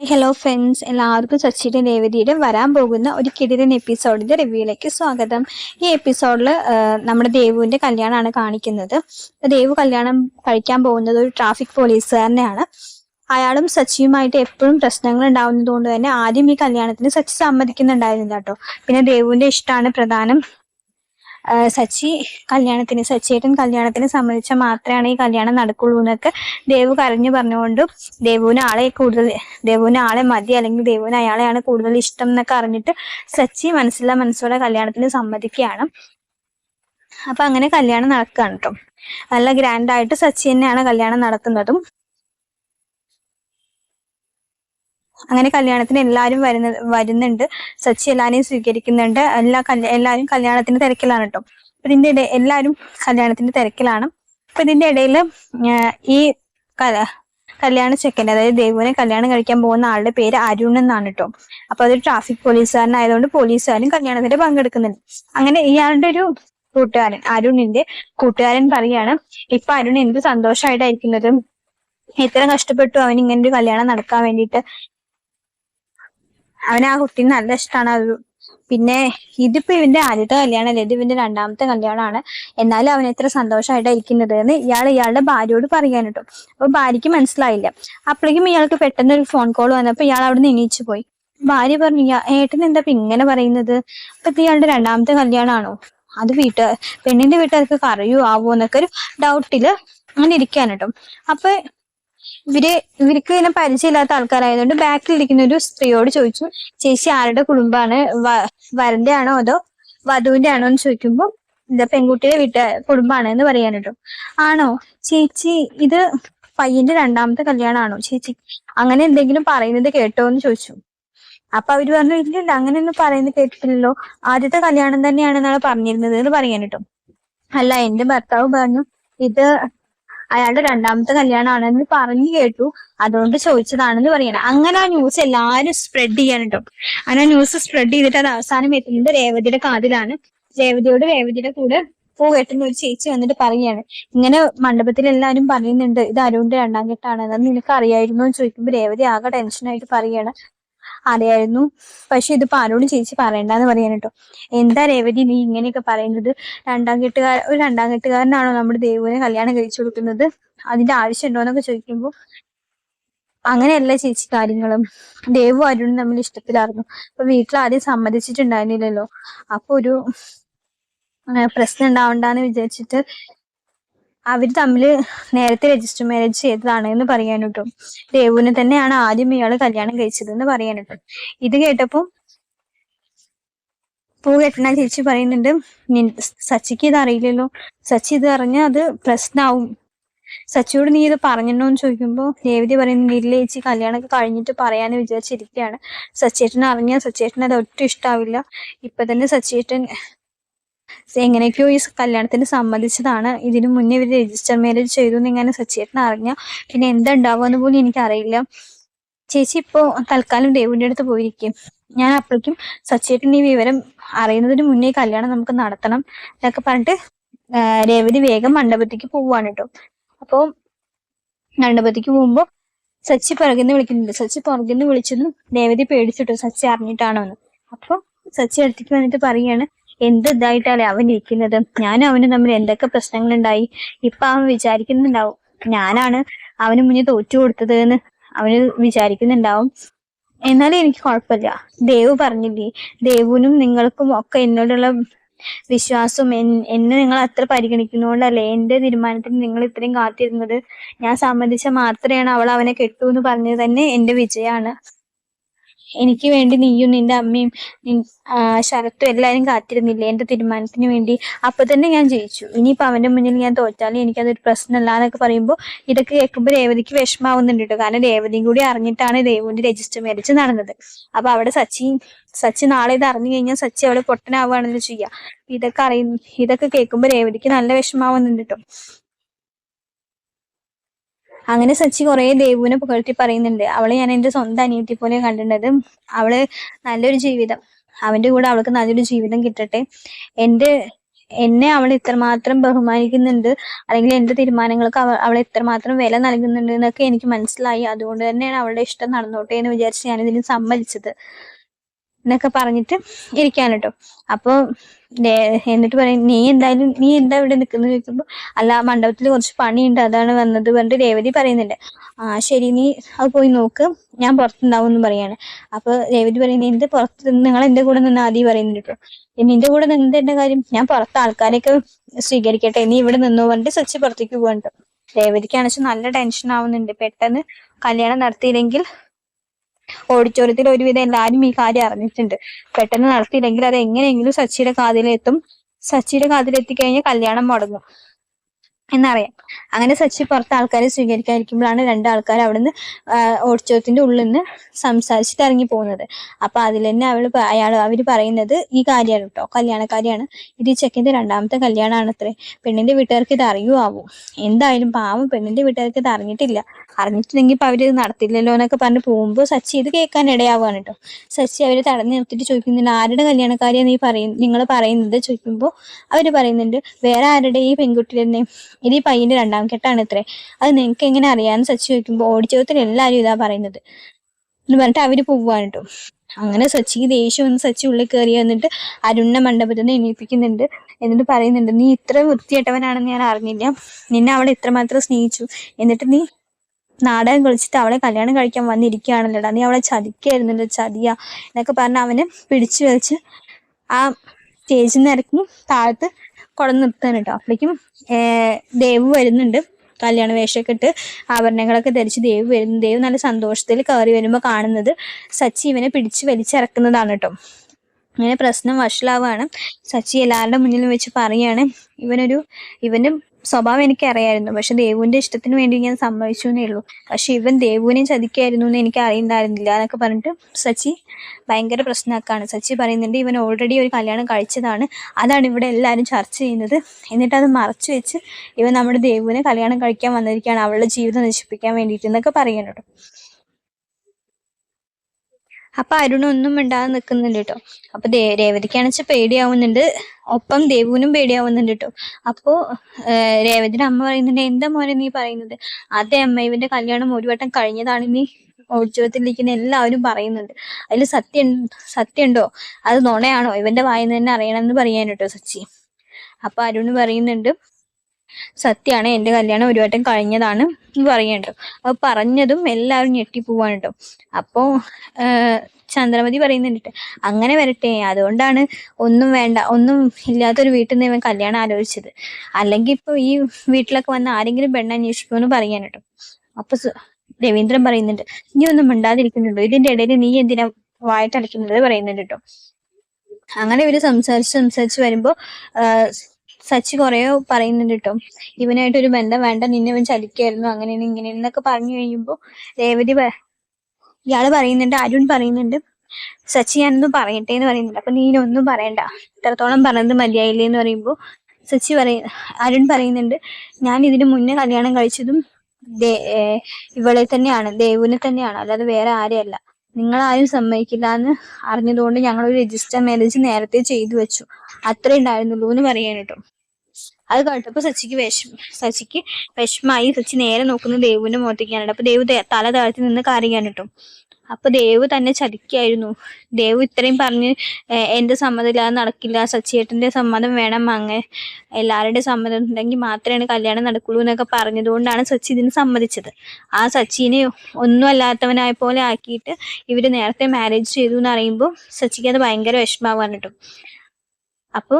Hello friends എല്ലാവർക്കും സച്ചിടി രേവതിയുടെ വരാൻ പോകുന്ന ഒരു കിടിലൻ എപ്പിസോഡിന്റെ റിവ്യൂയിലേക്ക് സ്വാഗതം. ഈ എപ്പിസോഡിൽ നമ്മുടെ ദേവുവിന്റെ കല്യാണമാണ് കാണിക്കുന്നത്. ദേവു കല്യാണം കഴിക്കാൻ പോകുന്നത് ഒരു ട്രാഫിക് പോലീസുകാരനെയാണ് അയാളും സച്ചിയുമായിട്ട് എപ്പോഴും പ്രശ്നങ്ങൾ ഉണ്ടാവുന്നത് കൊണ്ട് തന്നെ ആദ്യം ഈ കല്യാണത്തിന് സച്ചി സമ്മതിക്കുന്നുണ്ടായിരുന്നില്ല കേട്ടോ. പിന്നെ ദേവുവിന്റെ ഇഷ്ടമാണ് പ്രധാനം സച്ചി കല്യാണത്തിന് സച്ചിയേട്ടൻ കല്യാണത്തിന് സമ്മതിച്ചാൽ മാത്രമാണ് ഈ കല്യാണം നടക്കുള്ളൂ എന്നൊക്കെ ദേവു കരഞ്ഞു പറഞ്ഞുകൊണ്ട് ദേവുവിന് ആളെ കൂടുതൽ ദേവുവിന് ആളെ മതി അല്ലെങ്കിൽ ദേവുവിന് അയാളെയാണ് കൂടുതൽ ഇഷ്ടം എന്നൊക്കെ അറിഞ്ഞിട്ട് സച്ചി മനസ്സില്ല മനസ്സോടെ കല്യാണത്തിന് സമ്മതിക്കുകയാണ്. അപ്പൊ അങ്ങനെ കല്യാണം നടക്കുകയാണ് കേട്ടോ. നല്ല ഗ്രാൻഡ് ആയിട്ട് സച്ചി തന്നെയാണ് കല്യാണം നടത്തുന്നതും. അങ്ങനെ കല്യാണത്തിന് എല്ലാവരും വരുന്ന വരുന്നുണ്ട്. സച്ചി എല്ലാവരെയും സ്വീകരിക്കുന്നുണ്ട്. എല്ലാ കല്യാ എല്ലാവരും കല്യാണത്തിന്റെ തിരക്കിലാണ് കേട്ടോ അപ്പൊ ഇതിന്റെ ഇടയിൽ എല്ലാവരും കല്യാണത്തിന്റെ തിരക്കിലാണ്. അപ്പൊ ഇതിന്റെ ഇടയിൽ ഈ കല കല്യാണ ചെക്കൻ അതായത് ദേവുവിനെ കല്യാണം കഴിക്കാൻ പോകുന്ന ആളുടെ പേര് അരുൺ എന്നാണ് കേട്ടോ അപ്പൊ അതൊരു ട്രാഫിക് പോലീസുകാരനായതുകൊണ്ട് പോലീസുകാരും കല്യാണത്തിന് പങ്കെടുക്കുന്നുണ്ട്. അങ്ങനെ ഇയാളുടെ ഒരു കൂട്ടുകാരൻ അരുണിന്റെ കൂട്ടുകാരൻ പറയാണ് ഇപ്പൊ അരുൺ എന്ത് സന്തോഷമായിട്ടായിരിക്കുന്നത് ഇത്ര കഷ്ടപ്പെട്ടു അവൻ ഇങ്ങനെ ഒരു കല്യാണം നടക്കാൻ വേണ്ടിയിട്ട്. അവന് ആ കുട്ടീനെ നല്ല ഇഷ്ടമാണ് അത് പിന്നെ ഇതിപ്പോ ഇവന്റെ ആദ്യത്തെ കല്യാണമല്ലേ ഇത് ഇവന്റെ രണ്ടാമത്തെ കല്യാണമാണ്. എന്നാലും അവൻ എത്ര സന്തോഷമായിട്ടാണ് ഇരിക്കുന്നത് എന്ന് ഇയാൾ ഇയാളുടെ ഭാര്യയോട് പറയാൻ കേട്ടോ അപ്പൊ ഭാര്യയ്ക്ക് മനസ്സിലായില്ല. അപ്പോഴേക്കും ഇയാൾക്ക് പെട്ടെന്ന് ഒരു ഫോൺ കോൾ വന്നപ്പോ ഇയാൾ അവിടെ നിന്ന് എണീച്ചു പോയി. ഭാര്യ പറഞ്ഞു "ഇയാ- ഏട്ടൻ എന്താ ഇപ്പൊ ഇങ്ങനെ പറയുന്നത്? അപ്പൊ ഇയാളുടെ രണ്ടാമത്തെ കല്യാണമാണോ അത് വീട്ട് പെണ്ണിന്റെ വീട്ടുകാർക്ക് കറിയോ ആവോ എന്നൊക്കെ ഒരു ഡൗട്ടിൽ അങ്ങനെ ഇരിക്കാൻ കേട്ടോ. അപ്പൊ ഇവർ ഇവർക്ക് ഇങ്ങനെ പരിചയമില്ലാത്ത ആൾക്കാരായതുകൊണ്ട് ബാക്കിലിരിക്കുന്ന ഒരു സ്ത്രീയോട് ചോദിച്ചു ചേച്ചി ആരുടെ കുടുംബമാണ്? വരന്റെ ആണോ അതോ വധുവിന്റെ ആണോ എന്ന് ചോദിക്കുമ്പോ എന്താ പെൺകുട്ടിയുടെ വീട്ട കുടുംബമാണ് എന്ന് പറയാൻ കേട്ടോ ആണോ? ചേച്ചി ഇത് പയ്യന്റെ രണ്ടാമത്തെ കല്യാണമാണോ? ചേച്ചി അങ്ങനെ എന്തെങ്കിലും പറയുന്നത് കേട്ടോ? എന്ന് ചോദിച്ചു. അപ്പൊ അവർ പറഞ്ഞു ഇല്ല ഇല്ലില്ല അങ്ങനെയൊന്നും പറയുന്നത് കേട്ടിട്ടില്ലല്ലോ. ആദ്യത്തെ കല്യാണം തന്നെയാണ് എന്നാണ് പറഞ്ഞിരുന്നത് എന്ന് പറയാൻ കേട്ടോ അല്ല എന്റെ ഭർത്താവ് പറഞ്ഞു ഇത് അയാളുടെ രണ്ടാമത്തെ കല്യാണമാണെന്ന് പറഞ്ഞു കേട്ടു. അതുകൊണ്ട് ചോദിച്ചതാണെന്ന് പറയണം അങ്ങനെ ആ ന്യൂസ് എല്ലാരും സ്പ്രെഡ് ചെയ്യാൻ കേട്ടോ അങ്ങനെ ന്യൂസ് സ്പ്രെഡ് ചെയ്തിട്ട് അത് അവസാനം എത്തുന്നത് രേവതിയുടെ കാതിലാണ്. രേവതിയോട് രേവതിയുടെ കൂടെ പൂ കെട്ടുന്ന ഒരു ചേച്ചി വന്നിട്ട് പറയാണ് ഇങ്ങനെ മണ്ഡപത്തിൽ എല്ലാവരും പറയുന്നുണ്ട് ഇത് അരുണിന്റെ രണ്ടാം കെട്ടാണ് അത് നിനക്ക് അറിയായിരുന്നു എന്ന് ചോദിക്കുമ്പോൾ രേവതി ആകെ ടെൻഷനായിട്ട് പറയാണ് അറിയായിരുന്നു പക്ഷെ ഇതിപ്പോ ആരോടും ചേച്ചി പറയണ്ടെന്ന് പറയാൻ കേട്ടോ. എന്താ രേവതി നീ ഇങ്ങനെയൊക്കെ പറയുന്നത്? രണ്ടാം കെട്ടുകാർ ഒരു രണ്ടാം കെട്ടുകാരനാണോ നമ്മുടെ ദേവുവിനെ കല്യാണം കഴിച്ചു കൊടുക്കുന്നത്? അതിന്റെ ആവശ്യമുണ്ടോ എന്നൊക്കെ ചോദിക്കുമ്പോൾ അങ്ങനെയല്ല ചേച്ചി കാര്യങ്ങളും. ദേവു അരുണും തമ്മിൽ ഇഷ്ടത്തിലായിരുന്നു. അപ്പൊ വീട്ടിൽ ആദ്യം സമ്മതിച്ചിട്ടുണ്ടായിരുന്നില്ലല്ലോ. അപ്പൊ ഒരു പ്രശ്നം ഉണ്ടാവണ്ടെന്ന് വിചാരിച്ചിട്ട് അവർ തമ്മിൽ നേരത്തെ രജിസ്റ്റർ മാരേജ് ചെയ്തതാണ് എന്ന് പറയാൻ കേട്ടോ. ദേവുവിനെ തന്നെയാണ് ആദ്യം ഇയാൾ കല്യാണം കഴിച്ചത് എന്ന് പറയാൻ ഇത് കേട്ടപ്പോ പൂ കെട്ടണ ചേച്ചി പറയുന്നുണ്ട്. "നിൻ- സച്ചിക്ക് ഇത് അറിയില്ലല്ലോ. സച്ചി ഇത് അറിഞ്ഞാൽ അത് പ്രശ്നമാവും സച്ചിയോട് നീ ഇത് പറഞ്ഞോ എന്ന് ചോദിക്കുമ്പോ രേവതി പറയുന്നു ഇല്ല ചേച്ചി കല്യാണമൊക്കെ കഴിഞ്ഞിട്ട് പറയാന്ന് വിചാരിച്ചിരിക്കുകയാണ് സച്ചേട്ടൻ അറിഞ്ഞാൽ സച്ചേട്ടൻ അത് ഒട്ടും ഇഷ്ടാവില്ല. ഇപ്പൊ തന്നെ സച്ചേട്ടൻ എങ്ങനെയൊക്കെയോ ഈ കല്യാണത്തിന് സമ്മതിച്ചതാണ്. ഇതിനു മുന്നേ ഇവർ രജിസ്റ്റർ മാരേജ് ചെയ്തു എന്ന് ഇങ്ങനെ സച്ചേട്ടൻ അറിഞ്ഞ. പിന്നെ എന്താ ഉണ്ടാവുമെന്ന് പോലും എനിക്കറിയില്ല. ചേച്ചി ഇപ്പോ തൽക്കാലം ദേവിന്റെ അടുത്ത് പോയിരിക്കും. ഞാൻ അപ്പോഴേക്കും സച്ചേട്ടൻ ഈ വിവരം അറിയുന്നതിന് മുന്നേ കല്യാണം നമുക്ക് നടത്തണം എന്നൊക്കെ പറഞ്ഞിട്ട് രേവതി വേഗം മണ്ഡപത്തേക്ക് പോവാണ് കേട്ടോ അപ്പൊ മണ്ഡപത്തേക്ക് പോകുമ്പോ സച്ചി പുറകിന്ന് വിളിക്കുന്നുണ്ട്. സച്ചി പുറകിന്ന് വിളിച്ചതും രേവതി പേടിച്ചിട്ടു. സച്ചി അറിഞ്ഞിട്ടാണോന്ന്. അപ്പൊ സച്ചി അടുത്തേക്ക് വന്നിട്ട് പറയാണ് എന്ത് ഇതായിട്ടല്ലേ അവൻ ഇരിക്കുന്നത്? ഞാനും അവനും തമ്മിൽ എന്തൊക്കെ പ്രശ്നങ്ങളുണ്ടായി? ഇപ്പൊ അവൻ വിചാരിക്കുന്നുണ്ടാവും. ഞാനാണ് അവന് മുന്നിൽ തോറ്റു കൊടുത്തത് എന്ന് അവന് വിചാരിക്കുന്നുണ്ടാവും. എന്നാലും എനിക്ക് കുഴപ്പമില്ല. ദേവ് പറഞ്ഞില്ലേ ദേവുനും നിങ്ങൾക്കും ഒക്കെ എന്നോടുള്ള വിശ്വാസം എൻ- എന്നെ നിങ്ങൾ അത്ര പരിഗണിക്കുന്നതുകൊണ്ടല്ലേ എന്റെ തീരുമാനത്തിന് നിങ്ങൾ ഇത്രയും കാത്തിരുന്നത്? ഞാൻ സമ്മതിച്ച മാത്രമാണ് അവൾ അവനെ കെട്ടു എന്ന് പറഞ്ഞത് തന്നെ എന്റെ വിജയമാണ്. എനിക്ക് വേണ്ടി നീയും നിന്റെ അമ്മയും ശരത്തും എല്ലാവരും കാത്തിരുന്നില്ലേ? എന്റെ തീരുമാനത്തിന് വേണ്ടി. അപ്പൊ തന്നെ ഞാൻ ജയിച്ചു. ഇനിയിപ്പോ അവന്റെ മുന്നിൽ ഞാൻ തോറ്റാലും എനിക്കതൊരു പ്രശ്നമല്ല എന്നൊക്കെ പറയുമ്പോൾ ഇതൊക്കെ കേൾക്കുമ്പോൾ രേവതിക്ക് വിഷമാവുന്നുണ്ട് കേട്ടോ. കാരണം രേവതിയും കൂടി അറിഞ്ഞിട്ടാണ് ദേവുവിന്റെ രജിസ്റ്റർ മാരേജ് നടന്നത്. അപ്പൊ അവിടെ സച്ചി സച്ചി നാളെ ഇത് അറിഞ്ഞു കഴിഞ്ഞാൽ സച്ചി അവിടെ പൊട്ടനാവുകയാണല്ലോ ചെയ്യുക ഇതൊക്കെ അറിയുന്ന ഇതൊക്കെ കേൾക്കുമ്പോൾ രേവതിക്ക് നല്ല വിഷമാവുന്നുണ്ട് കേട്ടോ. അങ്ങനെ സച്ചി കുറേ ദേവുവിനെ പുകഴ്ത്തി പറയുന്നുണ്ട്. അവളെ ഞാൻ എന്റെ സ്വന്തം അനിയത്തി പോലെ കണ്ടിട്ടുണ്ടത് അവൾ നല്ലൊരു ജീവിതം. അവന്റെ കൂടെ അവൾക്ക് നല്ലൊരു ജീവിതം കിട്ടട്ടെ. എന്റെ എന്നെ അവൾ ഇത്രമാത്രം ബഹുമാനിക്കുന്നുണ്ട്. അല്ലെങ്കിൽ എന്റെ തീരുമാനങ്ങൾക്ക് അവ അവൾ ഇത്രമാത്രം വില നൽകുന്നുണ്ട് എന്നൊക്കെ എനിക്ക് മനസ്സിലായി. അതുകൊണ്ട് തന്നെയാണ് അവളുടെ ഇഷ്ടം നടന്നോട്ടെ എന്ന് വിചാരിച്ച് ഞാൻ ഇതിന് സമ്മതിച്ചത്. എന്നൊക്കെ പറഞ്ഞിട്ട് ഇരിക്കാൻ കേട്ടോ അപ്പൊ എന്നിട്ട് പറയും നീ എന്തായാലും നീ എന്താ ഇവിടെ നിൽക്കുന്നത് ചോദിക്കുമ്പോ അല്ല മണ്ഡപത്തിൽ കുറച്ച് പണിയുണ്ട് അതാണ് വന്നത്. പറഞ്ഞിട്ട് രേവതി പറയുന്നുണ്ട്. ആ ശരി നീ അത് പോയി നോക്ക് ഞാൻ പുറത്തുണ്ടാവും എന്ന് പറയാണ്. അപ്പൊ രേവതി പറയുന്നത് എന്ത് പുറത്ത് നിങ്ങൾ എന്റെ കൂടെ നിന്ന് ആദ്യം പറയുന്നുണ്ട് കേട്ടോ "ഇനി നിന്റെ കൂടെ നിന്നതിന്റെ കാര്യം? ഞാൻ പുറത്ത് ആൾക്കാരെയൊക്കെ സ്വീകരിക്കട്ടെ നീ ഇവിടെ നിന്നു പറഞ്ഞിട്ട് സച്ചി പുറത്തേക്ക് പോകണ്ടോ രേവതിക്കാണെച്ചാൽ നല്ല ടെൻഷൻ ആവുന്നുണ്ട്. പെട്ടെന്ന് കല്യാണം നടത്തിയില്ലെങ്കിൽ ഓഡിറ്റോറിയത്തിൽ ഒരുവിധം എല്ലാരും ഈ കാര്യം അറിഞ്ഞിട്ടുണ്ട്. പെട്ടെന്ന് നടത്തിയില്ലെങ്കിൽ അത് എങ്ങനെയെങ്കിലും സച്ചിയുടെ കാതിലെത്തും. സച്ചിയുടെ കാതിലെത്തിക്കഴിഞ്ഞാൽ കല്യാണം മുടങ്ങും. എന്നറിയാം. അങ്ങനെ സച്ചി പുറത്ത് ആൾക്കാരെ സ്വീകരിക്കാതിരിക്കുമ്പോഴാണ് രണ്ടാൾക്കാർ അവിടുന്ന് ഓഡിറ്റോറിയത്തിന്റെ ഉള്ളിൽ നിന്ന് സംസാരിച്ചിട്ട് ഇറങ്ങി പോകുന്നത്. അപ്പൊ അതിൽ തന്നെ അവൾ അയാൾ അവർ പറയുന്നത് ഈ കാര്യമാണ് കേട്ടോ. കല്യാണക്കാരിയാണ്. ഇത് ഈ ചെക്കിന്റെ രണ്ടാമത്തെ കല്യാണമാണ് അത്രേ പെണ്ണിന്റെ വീട്ടുകാർക്ക് ഇത് അറിയുമാവും. എന്തായാലും പാവം പെണ്ണിന്റെ വീട്ടുകാർക്ക് ഇത് അറിഞ്ഞിട്ടില്ല. അറിഞ്ഞിട്ടുണ്ടെങ്കിൽ ഇപ്പൊ അവർ നടത്തില്ലല്ലോ എന്നൊക്കെ പറഞ്ഞ് പോകുമ്പോൾ സച്ചി ഇത് കേൾക്കാൻ ഇടയാവുകയാണ് കേട്ടോ. സച്ചി അവർ തടഞ്ഞു നിർത്തിയിട്ട് ചോദിക്കുന്നുണ്ട് ആരുടെ കല്യാണക്കാരിയാണ് നീ പറയും നിങ്ങൾ പറയുന്നത്? ചോദിക്കുമ്പോൾ അവർ പറയുന്നുണ്ട് വേറെ ആരുടെ ഈ പെൺകുട്ടി തന്നെ ഇത് പയ്യന്റെ രണ്ടാം കെട്ടാണ് ഇത്രേ. അത് നിങ്ങൾക്ക് എങ്ങനെ അറിയാന്ന് സച്ച് ചോദിക്കുമ്പോ ഓടിച്ചോത്തിൽ എല്ലാരും ഇതാ പറയുന്നത്. എന്ന് പറഞ്ഞിട്ട് അവർ പോവാണ് കേട്ടോ അങ്ങനെ സച്ചിക്ക് ദേഷ്യം വന്ന് സച്ചി ഉള്ളിൽ കയറി വന്നിട്ട് അരുണ മണ്ഡപത്തിൽ നിന്ന് എണീപ്പിക്കുന്നുണ്ട്. എന്നിട്ട് പറയുന്നുണ്ട് നീ ഇത്ര വൃത്തികെട്ടവനാണെന്ന് ഞാൻ അറിഞ്ഞില്ല. നിന്നെ അവളെ ഇത്രമാത്രം സ്നേഹിച്ചു. എന്നിട്ട് നീ നാടകം കളിച്ചിട്ട് അവളെ കല്യാണം കഴിക്കാൻ വന്നിരിക്കുകയാണല്ലോടാ. നീ അവളെ ചതിക്കായിരുന്നല്ലോ ചതിയ. എന്നൊക്കെ പറഞ്ഞ് അവനെ പിടിച്ചു വലിച്ച് ആ സ്റ്റേജിൽ നിന്ന് ഇറക്കി താഴത്ത് കുടന്ന് നിർത്താൻ കേട്ടോ അപ്പോഴേക്കും ദേവ് വരുന്നുണ്ട്. കല്യാണ വേഷമൊക്കെ ഇട്ട് ആഭരണങ്ങളൊക്കെ ധരിച്ച് ദേവ് വരുന്നു. ദേവ് നല്ല സന്തോഷത്തിൽ കയറി വരുമ്പോൾ കാണുന്നത് സച്ചി ഇവനെ പിടിച്ച് വലിച്ചിറക്കുന്നതാണ് കേട്ടോ. അങ്ങനെ പ്രശ്നം വഷളാവാണ്. സച്ചി എല്ലാവരുടെ മുന്നിലും വെച്ച് പറയാണ്. ഇവനൊരു ഇവന്റെ സ്വഭാവം എനിക്ക് അറിയായിരുന്നു പക്ഷെ ദേവുവിന്റെ ഇഷ്ടത്തിന് വേണ്ടി ഞാൻ സമ്മതിച്ചു എന്നേ ഉള്ളൂ. പക്ഷെ ഇവൻ ദേവുവിനെ ചതിക്കായിരുന്നു എന്ന് എനിക്ക് അറിയുന്നുണ്ടായിരുന്നില്ല എന്നൊക്കെ പറഞ്ഞിട്ട് സച്ചി ഭയങ്കര പ്രശ്നമാക്കാണ്. സച്ചി പറയുന്നുണ്ട് ഇവൻ ഓൾറെഡി ഒരു കല്യാണം കഴിച്ചതാണ്. അതാണ് ഇവിടെ എല്ലാവരും ചർച്ച ചെയ്യുന്നത്. എന്നിട്ട് അത് മറച്ചു വെച്ച് ഇവൻ നമ്മുടെ ദേവുവിനെ കല്യാണം കഴിക്കാൻ വന്നിരിക്കുകയാണ്. അവളുടെ ജീവിതം നശിപ്പിക്കാൻ വേണ്ടിയിട്ട് എന്നൊക്കെ പറയുന്നുണ്ട്. അപ്പൊ അരുണൊന്നും മിണ്ടാതെ നിൽക്കുന്നുണ്ട് കേട്ടോ. അപ്പൊ ദേ രേവതിക്കാണെച്ചാൽ പേടിയാവുന്നുണ്ട്. ഒപ്പം ദേവുവിനും പേടിയാവുന്നുണ്ട് കേട്ടോ. അപ്പോ രേവതിയുടെ അമ്മ പറയുന്നുണ്ട് എന്താ മോനെ നീ പറയുന്നത്? അതെ അമ്മ ഇവന്റെ കല്യാണം ഒരു വട്ടം കഴിഞ്ഞതാണ് നീ ഓഡിറ്റോറിയത്തിലിരിക്കുന്ന എല്ലാവരും പറയുന്നുണ്ട്. അതിൽ സത്യം സത്യമുണ്ടോ? അത് നുണയാണോ? ഇവന്റെ വായന തന്നെ അറിയണമെന്ന് പറയാൻ കേട്ടോ സച്ചി. അപ്പൊ അരുണ് പറയുന്നുണ്ട് സത്യാണ് എന്റെ കല്യാണം ഒരു വട്ടം കഴിഞ്ഞതാണ് പറയണ്ടോ അപ്പൊ പറഞ്ഞതും എല്ലാവരും ഞെട്ടിപ്പോവാണ് കേട്ടോ അപ്പോ ചന്ദ്രമതി പറയുന്നുണ്ട് അങ്ങനെ വരട്ടെ അതുകൊണ്ടാണ് ഒന്നും വേണ്ട ഒന്നും ഇല്ലാത്തൊരു വീട്ടിൽ നിന്ന് ഇവൻ കല്യാണം ആലോചിച്ചത്. അല്ലെങ്കിൽ ഇപ്പൊ ഈ വീട്ടിലൊക്കെ വന്ന ആരെങ്കിലും പെണ്ണ അന്വേഷിക്കുമെന്ന് പറയാൻ കേട്ടോ അപ്പൊ രവീന്ദ്രൻ പറയുന്നുണ്ട് നീ ഒന്നും മിണ്ടാതിരിക്കുന്നുണ്ടോ? ഇതിന്റെ ഇടയിൽ നീ എന്തിനാ വായിട്ടടയ്ക്കുന്നത് പറയുന്നുണ്ട് കേട്ടോ അങ്ങനെ ഇവർ സംസാരിച്ച് സംസാരിച്ച് വരുമ്പോ സച്ചി കുറേ പറയുന്നുണ്ട് കേട്ടോ ഇവനായിട്ട് ഒരു ബന്ധം വേണ്ട നിന്നെ ഇവൻ ചലിക്കായിരുന്നു അങ്ങനെ ഇങ്ങനെ എന്നൊക്കെ പറഞ്ഞു കഴിയുമ്പോ രേവതി ഇയാൾ പറയുന്നുണ്ട് അരുൺ പറയുന്നുണ്ട് സച്ചി ഞാനൊന്നും പറയട്ടെ എന്ന് പറയുന്നുണ്ട് അപ്പൊ നീ ഒന്നും പറയണ്ട. ഇത്രത്തോളം പറഞ്ഞത് മതിയായില്ലേ എന്ന് പറയുമ്പോ സച്ചി പറയ അരുൺ പറയുന്നുണ്ട് ഞാൻ ഇതിന് മുന്നേ കല്യാണം കഴിച്ചതും ഇവളെ തന്നെയാണ് ദേവുവിനെ തന്നെയാണ്. അല്ലാതെ വേറെ ആരെയല്ല. നിങ്ങൾ ആരും സമ്മതിക്കില്ല എന്ന് അറിഞ്ഞതുകൊണ്ട് ഞങ്ങൾ ഒരു രജിസ്റ്റർ മാരേജ് നേരത്തെ ചെയ്തു വെച്ചു. അത്രേ ഉണ്ടായിരുന്നുള്ളൂ എന്ന് പറയാൻ കേട്ടോ. അത് കേട്ടപ്പോ സച്ചിക്ക് വിഷം സച്ചിക്ക് വിഷമായി സച്ചി നേരെ നോക്കുന്ന ദേവുവിന്റെ മുഖത്തേക്കാണ്. അപ്പൊ ദേവ് തല താഴ്ത്തി നിന്ന് കരയാണ് കേട്ടോ. അപ്പൊ ദേവ് തന്നെ ചതിക്കായിരുന്നു. ദേവ് ഇത്രയും പറഞ്ഞ് എന്റെ സമ്മതമില്ലാതെ നടക്കില്ല. സച്ചിയേട്ടന്റെ സമ്മതം വേണം. അങ്ങനെ എല്ലാവരുടെ സമ്മതം ഉണ്ടെങ്കിൽ മാത്രമേ കല്യാണം നടക്കുള്ളൂ എന്നൊക്കെ പറഞ്ഞതുകൊണ്ടാണ് സച്ചി ഇതിന് സമ്മതിച്ചത്. ആ സച്ചിനെ ഒന്നും അല്ലാത്തവനായ പോലെ ആക്കിയിട്ട് ഇവർ നേരത്തെ മാരേജ് ചെയ്തു എന്ന് അറിയുമ്പോൾ സച്ചിക്ക് അത് ഭയങ്കര വിഷമാവാൻ കേട്ടോ. അപ്പൊ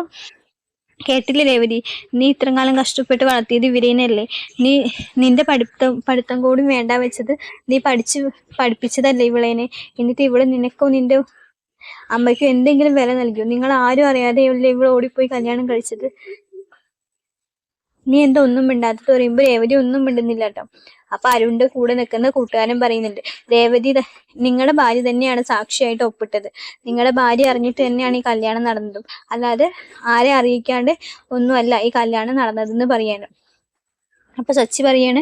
കേട്ടില്ലേ രേവതി? നീ ഇത്രയും കാലം കഷ്ടപ്പെട്ട് വളർത്തിയത് ഇവരേനല്ലേ? നീ നിന്റെ പഠിത്തം പഠിത്തം കൂടി വേണ്ട വെച്ചത് നീ പഠിച്ച് പഠിപ്പിച്ചതല്ലേ ഇവളേനെ? എന്നിട്ട് ഇവിടെ നിനക്കോ നിന്റെ അമ്മയ്ക്കോ എന്തെങ്കിലും വില നൽകിയോ? നിങ്ങൾ ആരും അറിയാതെ ഇവളെ ഇവിടെ ഓടിപ്പോയി കല്യാണം കഴിച്ചത്? നീ എന്താ ഒന്നും മിണ്ടാത്തത് പറയുമ്പോ രേവതി ഒന്നും മിണ്ടുന്നില്ല കേട്ടോ അപ്പൊ അരുണിന്റെ കൂടെ നിൽക്കുന്ന കൂട്ടുകാരൻ പറയുന്നുണ്ട് രേവതി നിങ്ങളുടെ ഭാര്യ തന്നെയാണ് സാക്ഷിയായിട്ട് ഒപ്പിട്ടത്. നിങ്ങളുടെ ഭാര്യ അറിഞ്ഞിട്ട് തന്നെയാണ് ഈ കല്യാണം നടന്നതും. അല്ലാതെ ആരെ അറിയിക്കാണ്ട് ഒന്നുമല്ല ഈ കല്യാണം നടന്നതെന്ന് പറയാണ്. അപ്പൊ സച്ചി പറയാണ്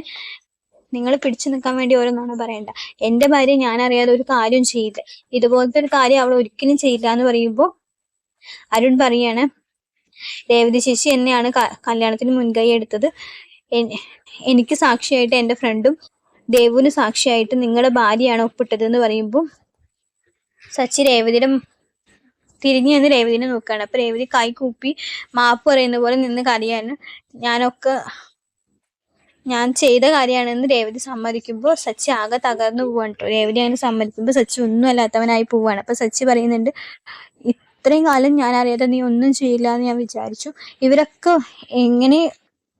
നിങ്ങൾ പിടിച്ചു നിൽക്കാൻ വേണ്ടി ഓരോന്നാണ് പറയണ്ട. എന്റെ ഭാര്യ ഞാൻ അറിയാതെ ഒരു കാര്യം ചെയ്യില്ല. ഇതുപോലത്തെ ഒരു കാര്യം അവൾ ഒരിക്കലും ചെയ്യില്ല എന്ന് പറയുമ്പോ അരുൺ പറയാണ് രേവതി ചേച്ചി എന്നെയാണ് കല്യാണത്തിന് മുൻകൈ എടുത്തത്. എനിക്ക് സാക്ഷിയായിട്ട് എന്റെ ഫ്രണ്ടും ദേവുവിന് സാക്ഷിയായിട്ട് നിങ്ങളുടെ ഭാര്യയാണ് ഒപ്പിട്ടത് എന്ന് പറയുമ്പോൾ സച്ചി രേവതിയുടെ തിരിഞ്ഞു നിന്ന് രേവതിനെ നോക്കുകയാണ്. അപ്പൊ രേവതി കൈ കൂപ്പി മാപ്പ് പറയുന്ന പോലെ നിന്ന് കരയാണ്. ഞാനൊക്കെ ഞാൻ ചെയ്ത കാര്യമാണെന്ന് രേവതി സമ്മതിക്കുമ്പോൾ സച്ചി ആകെ തകർന്നു പോവാണ് കേട്ടോ രേവതി അങ്ങനെ സമ്മതിക്കുമ്പോൾ സച്ചി ഒന്നും അല്ലാത്തവനായി പോവാണ്. അപ്പൊ സച്ചി പറയുന്നുണ്ട് ഇത്രയും കാലം ഞാൻ അറിയാതെ നീ ഒന്നും ചെയ്യില്ല എന്ന് ഞാൻ വിചാരിച്ചു. ഇവരൊക്കെ എങ്ങനെ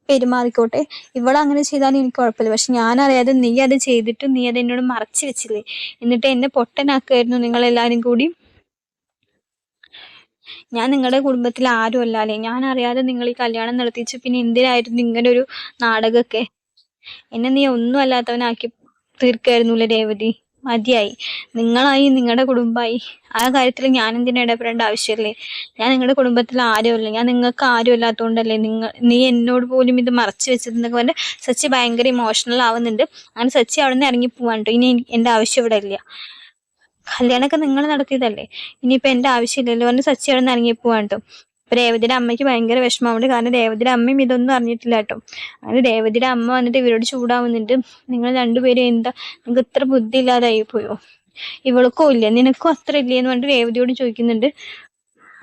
പെരുമാറിക്കോട്ടെ? ഇവിടെ അങ്ങനെ ചെയ്താലും എനിക്ക് കുഴപ്പമില്ല. പക്ഷെ ഞാൻ അറിയാതെ നീ അത് ചെയ്തിട്ട് നീ അത് എന്നോട് മറച്ചു വെച്ചില്ലേ? എന്നിട്ട് എന്നെ പൊട്ടനാക്കുമായിരുന്നു നിങ്ങൾ എല്ലാരും കൂടി. ഞാൻ നിങ്ങളുടെ കുടുംബത്തിൽ ആരും അല്ലാലേ ഞാൻ അറിയാതെ നിങ്ങൾ ഈ കല്യാണം നടത്തിച്ച് പിന്നെ എന്തിനായിരുന്നു ഇങ്ങനെ ഒരു നാടകമൊക്കെ? എന്നെ നീ ഒന്നും അല്ലാത്തവനാക്കി തീർക്കായിരുന്നുല്ലേ രേവതി? മതിയായി. നിങ്ങളായി നിങ്ങളുടെ കുടുംബമായി ആ കാര്യത്തിൽ ഞാൻ എന്തിനാ ഇടപെടേണ്ട ആവശ്യമില്ലേ? ഞാൻ നിങ്ങളുടെ കുടുംബത്തിൽ ആരുമല്ല. ഞാൻ നിങ്ങൾക്ക് ആരും ഇല്ലാത്തതുകൊണ്ടല്ലേ നിങ്ങൾ നീ എന്നോട് പോലും ഇത് മറച്ചു വെച്ചതെന്നൊക്കെ പറഞ്ഞ് സച്ചി ഭയങ്കര ഇമോഷണൽ ആവുന്നുണ്ട്. അങ്ങനെ സച്ചി അവിടെ നിന്ന് ഇറങ്ങി പോവാൻ കേട്ടോ ഇനി എന്റെ ആവശ്യം ഇവിടെ ഇല്ല. കല്യാണമൊക്കെ നിങ്ങൾ നടത്തിയതല്ലേ? ഇനിയിപ്പോൾ എന്റെ ആവശ്യമില്ലല്ലോ പറഞ്ഞ് സച്ചി അവിടെ നിന്ന് ഇറങ്ങി അപ്പൊ രേവതിയുടെ അമ്മയ്ക്ക് ഭയങ്കര വിഷമമുണ്ട്. കാരണം രേവതിയുടെ അമ്മയും ഇതൊന്നും അറിഞ്ഞിട്ടില്ല കേട്ടോ. അങ്ങനെ രേവതിയുടെ അമ്മ വന്നിട്ട് ഇവരോട് ചൂടാവുന്നുണ്ട്. നിങ്ങൾ രണ്ടുപേരും എന്താ? നിങ്ങൾക്ക് ഇത്ര ബുദ്ധി ഇല്ലാതായി പോയോ? ഇവൾക്കോ ഇല്ല. നിനക്കും അത്ര ഇല്ലേ എന്ന് പറഞ്ഞിട്ട് രേവതിയോട് ചോദിക്കുന്നുണ്ട്.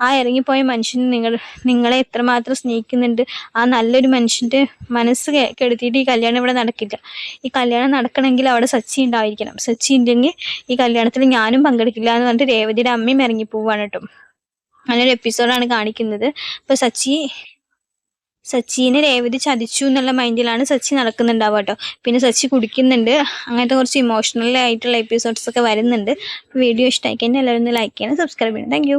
ആ ഇറങ്ങിപ്പോയ മനുഷ്യന് നിങ്ങൾ നിങ്ങളെ എത്രമാത്രം സ്നേഹിക്കുന്നുണ്ട്? ആ നല്ലൊരു മനുഷ്യന്റെ മനസ്സ് കെടുത്തിയിട്ട് ഈ കല്യാണം ഇവിടെ നടക്കില്ല. ഈ കല്യാണം നടക്കണമെങ്കിൽ അവിടെ സച്ചി ഉണ്ടായിരിക്കണം. സച്ചി ഇല്ലെങ്കിൽ ഈ കല്യാണത്തിൽ ഞാനും പങ്കെടുക്കില്ല എന്ന് പറഞ്ഞിട്ട് രേവതിയുടെ അമ്മയും ഇറങ്ങിപ്പോവാണ് കേട്ടോ. അങ്ങനെ ഒരു എപ്പിസോഡാണ് കാണിക്കുന്നത്. അപ്പൊ സച്ചി സച്ചിനെ രേവതി ചതിച്ചു എന്നുള്ള മൈൻഡിലാണ് സച്ചി നടക്കുന്നുണ്ടാവുക കേട്ടോ. പിന്നെ സച്ചി കുടിക്കുന്നുണ്ട്. അങ്ങനത്തെ കുറച്ച് ഇമോഷണൽ ആയിട്ടുള്ള എപ്പിസോഡ്സ് ഒക്കെ വരുന്നുണ്ട്. വീഡിയോ ഇഷ്ടമായി കഴിഞ്ഞാൽ എല്ലാവരും ഒന്ന് ലൈക്ക് ചെയ്യണം സബ്സ്ക്രൈബ് ചെയ്യണം. താങ്ക്